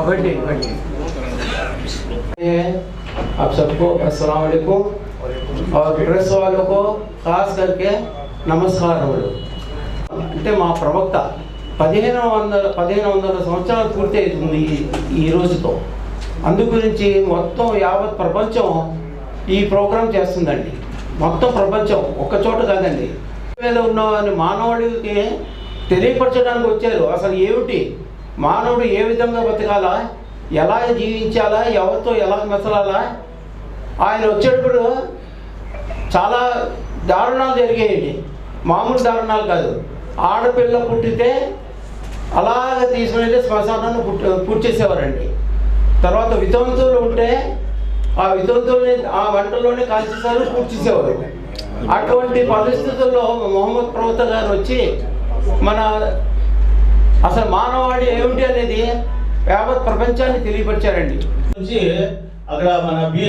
हाँ, बैठिए बैठिए ये आप सबको अस्सलाम वालेकुम और प्रेस वालों को खास करके నమస్కారములు అంటే మా ప్రవక్త పదిహేను వందల పదిహేను వందల సంవత్సరాలు పూర్తి అవుతుంది ఈ- ఈ రోజుతో అందు గురించి మొత్తం యావత్ ప్రపంచం ఈ ప్రోగ్రాం చేస్తుందండి మొత్తం ప్రపంచం ఒక్క చోట కాదండి మీద ఉన్న మానవుడికి తెలియపరచడానికి వచ్చారు అసలు ఏమిటి మానవుడు ఏ విధంగా బతకాలా? ఎలా జీవించాలా? ఎవరితో ఎలా మెసలాలా? ఆయన వచ్చేటప్పుడు చాలా దారుణాలు జరిగాయండి మామూలు దారుణాలు కాదు. ఆడపిల్ల పుట్టితే అలాగ తీసుకుని వెళ్ళి శ్మశానాన్ని పుట్టి పూర్తి చేసేవారండి. తర్వాత వితంతువులు ఉంటే ఆ వితంతువుల్ని ఆ వంటల్లోనే కాల్చేసారు పూర్తి అటువంటి పరిస్థితుల్లో మొహమ్మద్ ప్రవక్త గారు వచ్చి మన అసలు మానవాళి ఏమిటి అనేది యావత్ ప్రపంచాన్ని తెలియపరిచారండి. నుంచి అక్కడ మన బి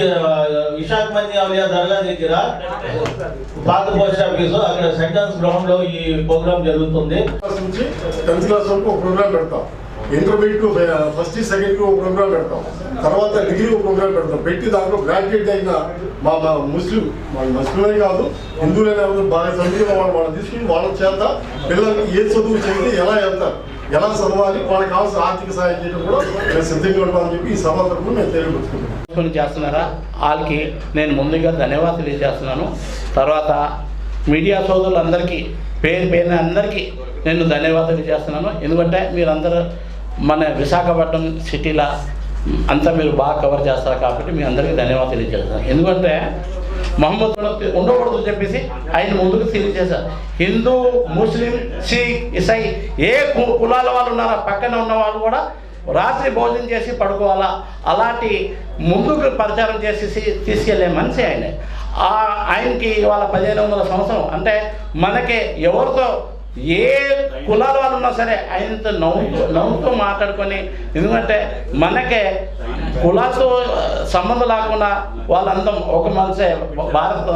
విశాఖపట్నం అవలియా దర్గా దగ్గర పాత పోస్ట్ ఆఫీసు అక్కడ సెంటెన్స్ గ్రౌండ్లో ఈ ప్రోగ్రామ్ జరుగుతుంది. టెన్త్ క్లాస్ వరకు ఒక ప్రోగ్రామ్ పెడతాం. ఇంటర్మీడియట్ ఫస్ట్ సెకండ్కి ఒక ప్రోగ్రామ్ పెడతాం. తర్వాత డిగ్రీ ఒక ప్రోగ్రామ్ పెడతాం. పెట్టి దాంట్లో గ్రాడ్యుయేట్ అయిన మా మా ముస్లిం వాళ్ళ ముస్లిమే కాదు హిందువులైన బాగా చదువుకున్న వాళ్ళు వాళ్ళని తీసుకుని వాళ్ళ చేత పిల్లలకి ఏ చదువు చేస్తే ఎలా వెళ్తారు? ఎలా చదవాలి? వాళ్ళకి కావాల్సిన ఆర్థిక సహాయం చేయడం కూడా మేము సిద్ధంగా ఉంటామని చెప్పి ఈ సభ తరఫున మేము తెలియపరుచుకుంటాం చేస్తున్నారా? వాళ్ళకి నేను ముందుగా ధన్యవాదాలు తెలియజేస్తున్నాను. తర్వాత మీడియా సోదరులందరికీ పేరు పేరున అందరికీ నేను ధన్యవాదాలు చేస్తున్నాను ఎందుకంటే మీరందరూ మన విశాఖపట్నం సిటీలో అంతా మీరు బాగా కవర్ చేస్తారు కాబట్టి మీ అందరికీ ధన్యవాదాలు తెలియజేస్తున్నాను ఎందుకంటే మహమ్మద్ ఉండకూడదు అని చెప్పేసి ఆయన ముందుకు తెలియజేశారు హిందూ ముస్లిం సిక్ ఇసై ఏ కు- కులాల వాళ్ళు ఉన్నారా పక్కన ఉన్న వాళ్ళు కూడా రాత్రి భోజనం చేసి పడుకోవాలా? అలాంటి ముందుకు ప్రచారం చేసేసి తీసుకెళ్ళే మనిషి ఆయన. ఆ ఆయనకి ఇవాళ పదిహేను వందల సంవత్సరం. అంటే మనకి ఎవరితో ఏ కులాల వాళ్ళు ఉన్నా సరే ఆయనతో నవ్వుతూ నవ్వుతూ మాట్లాడుకొని ఎందుకంటే మనకే కులాలతో సంబంధం లేకుండా వాళ్ళంతా ఒక మనిషే భారత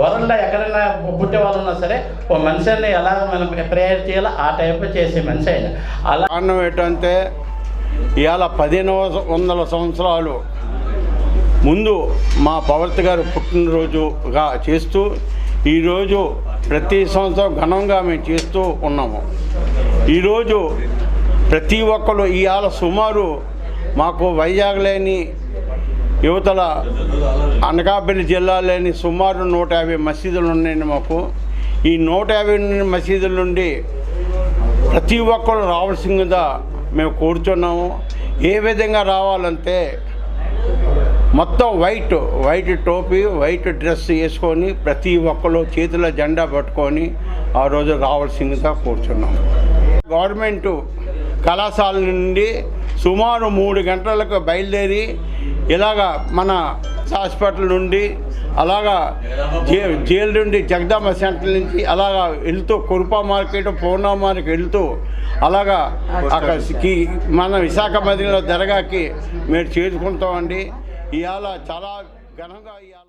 వరల్డ్లో ఎక్కడైనా పుట్టే వాళ్ళు ఉన్నా సరే ఒక మనిషిని ఎలా మనం ప్రేయర్ చేయాలో ఆ టైప్ చేసే మనిషి ఆయన. అలా కారణం ఏంటంటే ఇవాళ పదిహేను వందల సంవత్సరాలు ముందు మా పవర్తి గారు పుట్టినరోజుగా చేస్తూ ఈరోజు ప్రతి సంవత్సరం ఘనంగా మేము చేస్తూ ఉన్నాము. ఈరోజు ప్రతి ఒక్కరు ఇవాళ సుమారు మాకు వైజాగ్ లేని యువతల అనకాపల్లి జిల్లాలోని సుమారు నూట యాభై మసీదులు ఉన్నాయండి మాకు. ఈ నూట యాభై మసీదుల నుండి ప్రతి ఒక్కరు రావాల్సిందిగా మేము కోరుతున్నాము ఏ విధంగా రావాలంటే మొత్తం వైట్ వైట్ టోపీ వైట్ డ్రెస్ వేసుకొని ప్రతి ఒక్కరు చేతిలో జెండా పట్టుకొని ఆ రోజు రావాల్సిందిగా కూర్చున్నాం. గవర్నమెంటు కళాశాల నుండి సుమారు మూడు గంటలకు బయలుదేరి ఇలాగా మన హాస్పిటల్ నుండి అలాగా జే జైలు నుండి జగదాంబ సెంటర్ నుంచి అలాగా వెళ్తూ కురుపా మార్కెట్ పూర్ణ మార్కెట్ వెళ్తూ అలాగా అక్కడికి మన విశాఖ మదిలో దర్గాకి మీరు చేరుకుంటామండి. ఇవాళ చాలా ఘనంగా ఇవాళ